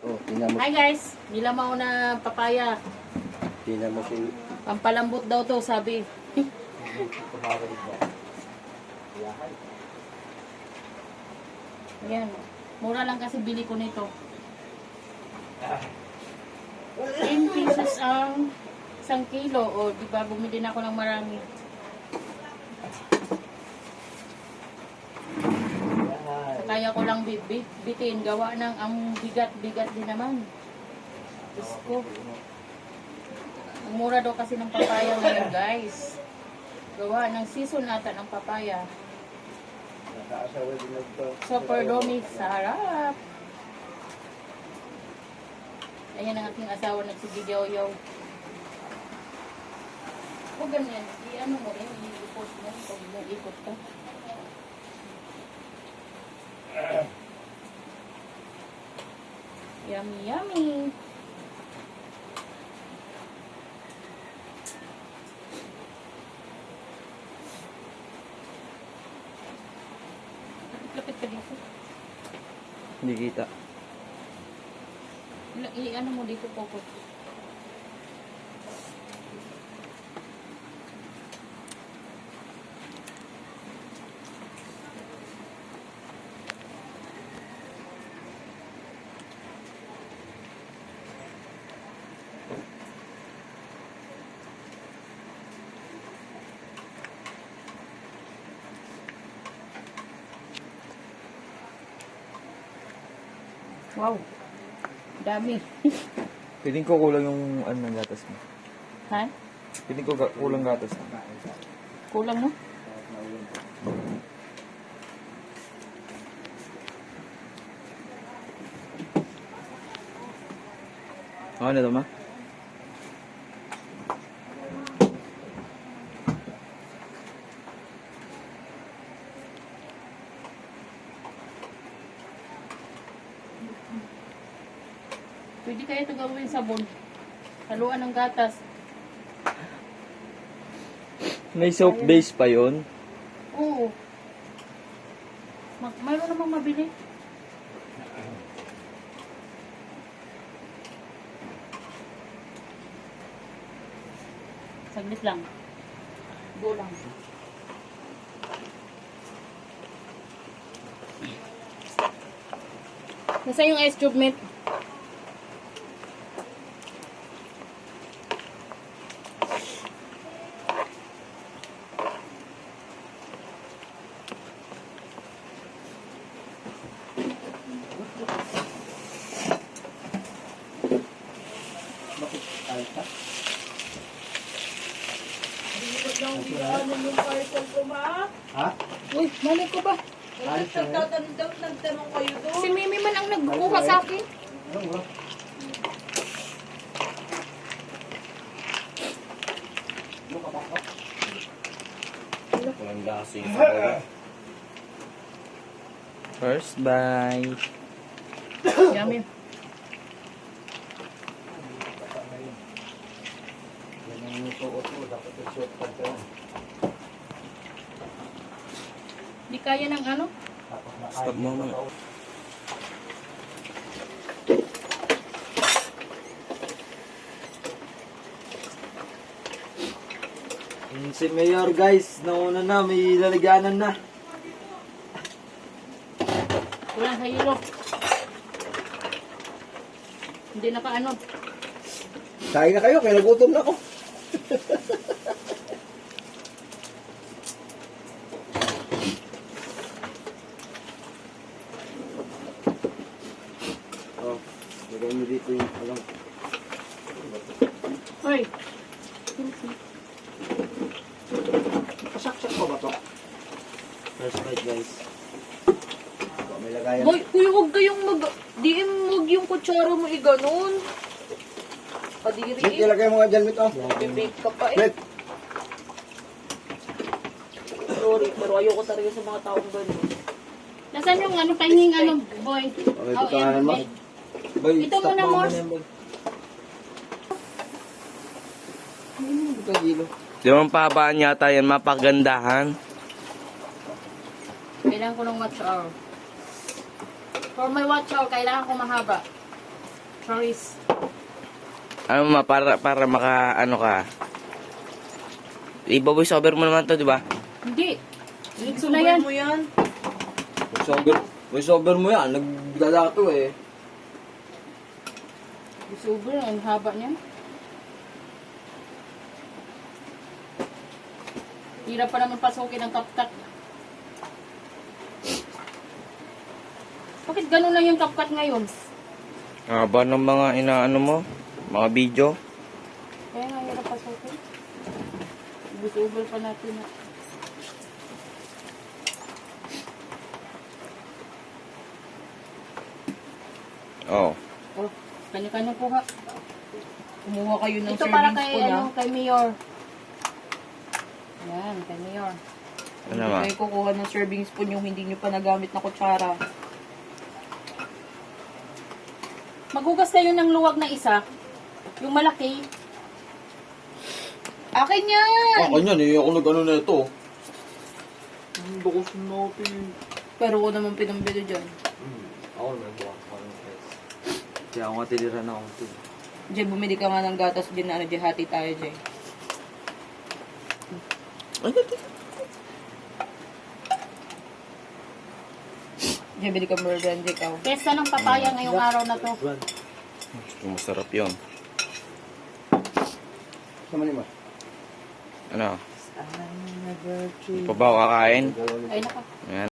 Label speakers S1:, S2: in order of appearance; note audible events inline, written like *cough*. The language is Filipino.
S1: Oh, tingnan mo.
S2: Hi guys, nilamaw na papaya.
S1: Tingnan mo si...
S2: Pampalambot daw to, sabi. *laughs* Ayan. Mura lang kasi bili ko nito. *laughs* 10 pesos ang isang kilo. O, di ba, bumili na ako ng marami. Kaya ko lang bit, bit, bitin. Gawa ng ang bigat-bigat din naman. Diyos ko. Mura daw kasi ng papaya ngayon, guys. Gawa ng season ata ng papaya. Super domi sa harap. Ayan ang aking asawa nagsigigyaw-yaw. O ganyan, i-ano mo rin, i-post mo pag nag-ikot ka. Yummy, yummy. Lapit ka dito.
S1: Hindi kita.
S2: I-ano mo dito, Coco. Wow. Dami. *laughs*
S3: Piling ko kulang yung ano ng gatas mo.
S2: ha?
S3: Piling ko ga- kulang gatas mo.
S2: Kulang no?
S3: Ano na to ma?
S2: Pwede kaya ito gawin sabon. Haluan ng gatas.
S3: May soap base pa yon.
S2: Oo. Mag mayroon namang mabili. Saglit lang. Go lang. Nasaan yung ice cube, mate?
S1: Ha?
S2: Uy, mali ko ba?
S1: Alis na yan?
S4: Nagtanong kayo doon.
S2: Si Mimi man ang nagkuha sa akin.
S1: Ano? Ano ba? Walang lasing sa baba.
S3: First bite. *coughs*
S2: Yummy.
S1: Yan ang suot mo. Dapat isuot ka ka.
S2: Di kaya ng ano?
S3: Stop mo muna. Mm, Si Mayor guys, nauna na, may lalagyanan na.
S2: Wala sa hilo. Hindi na ka ano.
S1: Kain na kayo, kaya nagutom na ako. *laughs* mo dito yung alam.
S2: Hoy,
S1: Pasaksak pa ba to? First bite guys. Oh, may lagayan.
S4: Boy, kuya, huwag kayong mag... DM huwag yung kutsara mo i-ganon. Kadiri
S1: Wait, ilagay mo nga dyan ito.
S4: Bibake ka pa eh.
S1: Wait,
S4: Sorry, pero ayoko talaga sa mga taong ganon.
S2: nasaan yung ano, pahinging ano, boy?
S1: Okay,
S2: Oh, yan,
S1: mo.
S2: Boy.
S3: Boy,
S2: Ito muna,
S3: mo
S2: Mors.
S1: Ito
S3: ba pahabaan yata yan, mapagandahan?
S2: Kailangan ko ng watch hour. For my watch hour, kailangan ko mahaba. Charis.
S1: Ano ma, para, para maka, ano ka. Iba-voice over mo naman to, di ba?
S2: Hindi. Diretso na yan.
S4: mo yan.
S3: Voice over, voice over mo yan. Nagdadato eh.
S2: Super, ang haba niya. Hirap pa naman pasukin ang kapkat. Bakit ganun lang yung kapkat ngayon?
S1: Haba ng mga inaano mo, mga video.
S2: Kaya nga hirap pasukin. Super pa natin na.
S1: Oh.
S2: Oh, kanya-kanya kuha.
S4: Kumuha kayo ng
S2: Ito para
S4: servings
S2: kay,
S4: po na.
S2: ano, kay Mayor. Yan, kay Mayor.
S1: Ano
S4: Hindi
S1: ma?
S4: kayo kukuha ng serving spoon yung hindi nyo pa nagamit na kutsara.
S2: Magugas kayo ng luwag na isa. Yung malaki.
S4: Akin yan!
S3: Ako yan eh. Ako nag-ano na ito. Ang bakos natin.
S4: Pero ko naman pinambili dyan.
S3: Hmm. Ako naman. Kaya ako nga tiliran ako.
S4: Jay, bumili ka nga ng gatas dyan na ano, Jay, hati tayo, Jay. Jay, bili ka Mergan, Jay, ikaw.
S2: Pesta ng papaya ngayong araw na to.
S1: Masarap yun. Ano? Di pa ba ako kakain?
S2: Ay, naka.
S1: Ayan.